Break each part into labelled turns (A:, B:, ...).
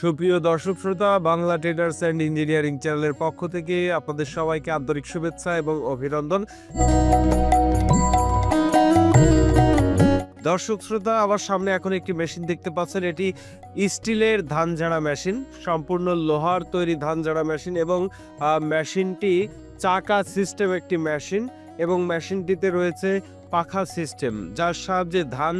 A: সুপ্রিয় দর্শক শ্রোতা, বাংলা ট্রেডার্স অ্যান্ড ইঞ্জিনিয়ারিং চ্যানেলের পক্ষ থেকে আপনাদের সবাইকে আন্তরিক শুভেচ্ছা এবং অভিনন্দন। দর্শক শ্রোতা, আমার সামনে এখন একটি মেশিন দেখতে পাচ্ছেন। এটি স্টিলের ধান ঝাড়া মেশিন সম্পূর্ণ লোহার তৈরি ধান ঝাড়া মেশিন এবং মেশিনটি চাকা সিস্টেম একটি মেশিন এবং মেশিনটিতে রয়েছে পাখা সিস্টেম, যার সাহায্যে ধান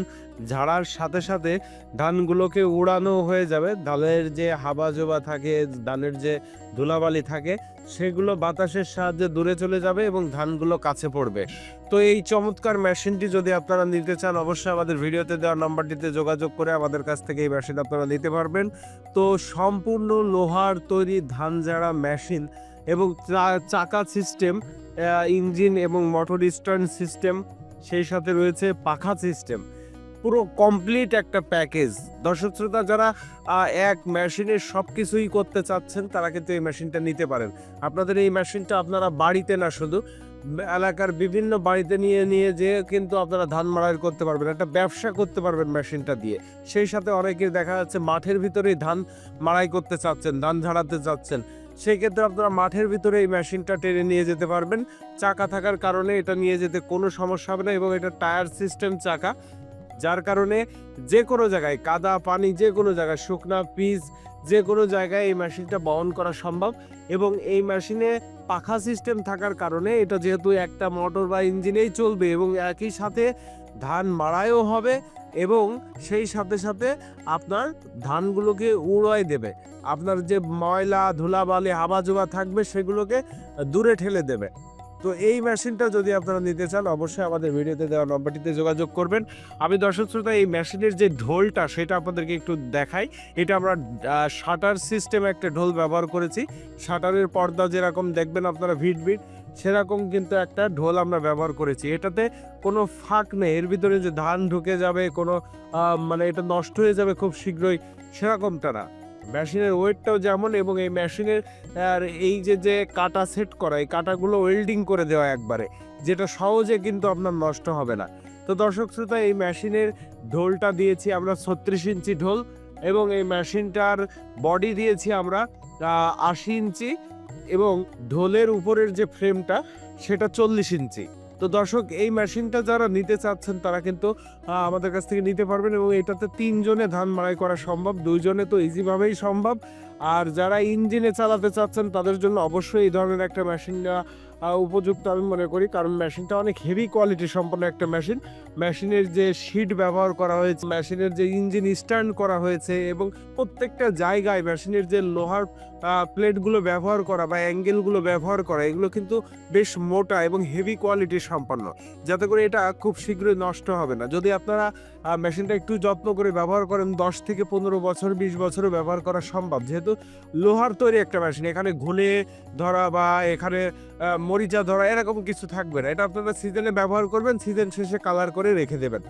A: ঝাড়ার সাথে সাথে ধানগুলোকে উড়ানো হয়ে যাবে। ধানের যে হাবা জোবা থাকে ধানের যে ধুলাবালি থাকে, সেগুলো বাতাসের সাহায্যে দূরে চলে যাবে এবং ধানগুলো কাছে পড়বে। তো এই চমৎকার মেশিনটি যদি আপনারা নিতে চান, অবশ্যই আমাদের ভিডিওতে দেওয়া নাম্বারটিতে যোগাযোগ করে আমাদের কাছ থেকে এই মেশিন আপনারা নিতে পারবেন। তো সম্পূর্ণ লোহার তৈরি ধান ঝাড়া মেশিন এবং চাকা সিস্টেম ইঞ্জিন এবং মোটর স্টার্ন সিস্টেম সেই সাথে রয়েছে পাখা সিস্টেম পুরো কমপ্লিট একটা প্যাকেজ দর্শক শ্রোতা, যারা এক মেশিনের সব কিছুই করতে চাচ্ছেন, তারা কিন্তু এই মেশিনটা নিতে পারেন। আপনাদের এই মেশিনটা আপনারা বাড়িতে না শুধু, এলাকার বিভিন্ন বাড়িতে নিয়ে নিয়ে যে কিন্তু আপনারা ধান মাড়াই করতে পারবেন, একটা ব্যবসা করতে পারবেন মেশিনটা দিয়ে। সেই সাথে অনেকে দেখা যাচ্ছে মাঠের ভিতরেই ধান মাড়াই করতে চাচ্ছেন, ধান ঝাড়াতে চাচ্ছেন। সেই ক্ষেত্রে আপনারা মাঠের ভিতরে এই মেশিনটা টেনে নিয়ে যেতে পারবেন। চাকা থাকার কারণে এটা নিয়ে যেতে কোনো সমস্যা হবে না এবং এটা টায়ার সিস্টেম চাকা। যার কারণে যে কোনো জায়গায় কাদা, পানি, যে কোনো জায়গায় শুকনা, পিচ, যে কোনো জায়গায় এই মেশিনটা বহন করা সম্ভব এবং এই মেশিনে পাখা সিস্টেম থাকার কারণে এটা যেহেতু একটা মোটর বা ইঞ্জিনেই চলবে এবং একই সাথে ধান মাড়াইও হবে এবং সেই সাথে সাথে আপনার ধানগুলোকে উড়াই দেবে। আপনার যে ময়লা, ধুলাবালি হাবাজোবা থাকবে সেগুলোকে দূরে ঠেলে দেবে। তো এই মেশিনটা যদি আপনারা নিতে চান, অবশ্যই আমাদের ভিডিওতে দেওয়া নম্বরটিতে যোগাযোগ করবেন। আমি দর্শক শ্রোতা, এই মেশিনের যে ঢোলটা, সেটা আপনাদেরকে একটু দেখাই। এটা আমরা শাটার সিস্টেমে একটা ঢোল ব্যবহার করেছি। শাটারের পর্দা যেরকম দেখবেন আপনারা ভিট ভিট সেরকম কিন্তু একটা ঢোল আমরা ব্যবহার করেছি। এটাতে কোনো ফাঁক নেই। এর ভিতরে যে ধান ঢুকে যাবে, কোনো মানে এটা নষ্ট হয়ে যাবে খুব শীঘ্রই, সেরকমটা না। মেশিনের ওয়েটটাও যেমন এবং এই মেশিনের, আর এই যে যে কাটা সেট করা, এই কাটাগুলো ওয়েল্ডিং করে দেওয়া একবারে, যেটা সহজে কিন্তু আপনার নষ্ট হবে না। তো দর্শক শ্রোতা, এই মেশিনের ঢোলটা দিয়েছি আমরা ছত্রিশ ইঞ্চি ঢোল এবং এই মেশিনটার বডি দিয়েছি আমরা আশি ইঞ্চি এবং ঢোলের উপরের যে ফ্রেমটা, সেটা চল্লিশ ইঞ্চি। তো দর্শক, এই মেশিনটা যারা নিতে চাচ্ছেন, তারা কিন্তু আমাদের কাছ থেকে নিতে পারবেন এবং এটাতে তিনজনে ধান মাড়াই করা সম্ভব, দুইজনে তো ইজিভাবেই সম্ভব। আর যারা ইঞ্জিনে চালাতে চাচ্ছেন, তাদের জন্য অবশ্যই এই ধরনের একটা মেশিন উপযুক্ত আমি মনে করি। কারণ মেশিনটা অনেক হেভি কোয়ালিটি সম্পন্ন একটা মেশিন। মেশিনের যে শিট ব্যবহার করা হয়েছে, মেশিনের যে ইঞ্জিন স্ট্যান্ড করা হয়েছে এবং প্রত্যেকটা জায়গায় মেশিনের যে লোহার প্লেটগুলো ব্যবহার করা বা অ্যাঙ্গেলগুলো ব্যবহার করা, এগুলো কিন্তু বেশ মোটা এবং হেভি কোয়ালিটি সম্পন্ন। যাতে করে এটা খুব শীঘ্রই নষ্ট হবে না। যদি আপনারা মেশিনটা একটু যত্ন করে ব্যবহার করেন, দশ থেকে পনেরো বছর, বিশ বছরও ব্যবহার করা সম্ভব। যেহেতু লোহার তৈরি একটা মেশিন, এখানে ঘুনে ধরা বা এখানে মরিচা, ধরা, এরকম কিছু থাকবে না। এটা আপনারা সিজনে ব্যবহার করবেন সিজন শেষে কালার করে রেখে দেবেন।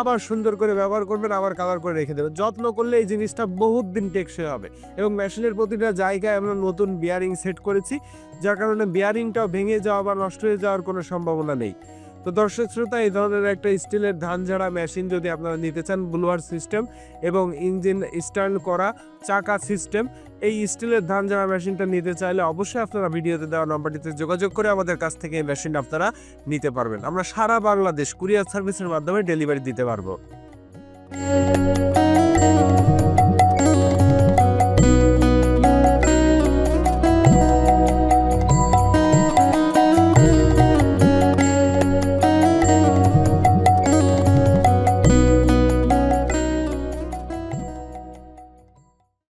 A: আবার সুন্দর করে ব্যবহার করবেন, আবার কালার করে রেখে দেবেন। যত্ন করলে এই জিনিসটা বহুত দিন টেকসই হবে। এবং মেশিনের প্রতিটা জায়গায় আমরা নতুন বিয়ারিং সেট করেছি, যার কারণে বিয়ারিংটাও ভেঙে যাওয়া বা নষ্ট হয়ে যাওয়ার কোনো সম্ভাবনা নেই। তো দর্শক শ্রোতা, এই ধরনের একটা স্টিলের ধান ঝাড়া মেশিন যদি আপনারা নিতে চান, ব্লুয়ার সিস্টেম এবং ইঞ্জিন স্টার্ন করা চাকা সিস্টেম, এই স্টিলের ধান ঝাড়া মেশিনটা নিতে চাইলে অবশ্যই আপনারা ভিডিওতে দেওয়া নম্বরটিতে যোগাযোগ করে আমাদের কাছ থেকে এই মেশিনটা আপনারা নিতে পারবেন। আমরা সারা বাংলাদেশ কুরিয়ার সার্ভিসের মাধ্যমে ডেলিভারি দিতে পারব।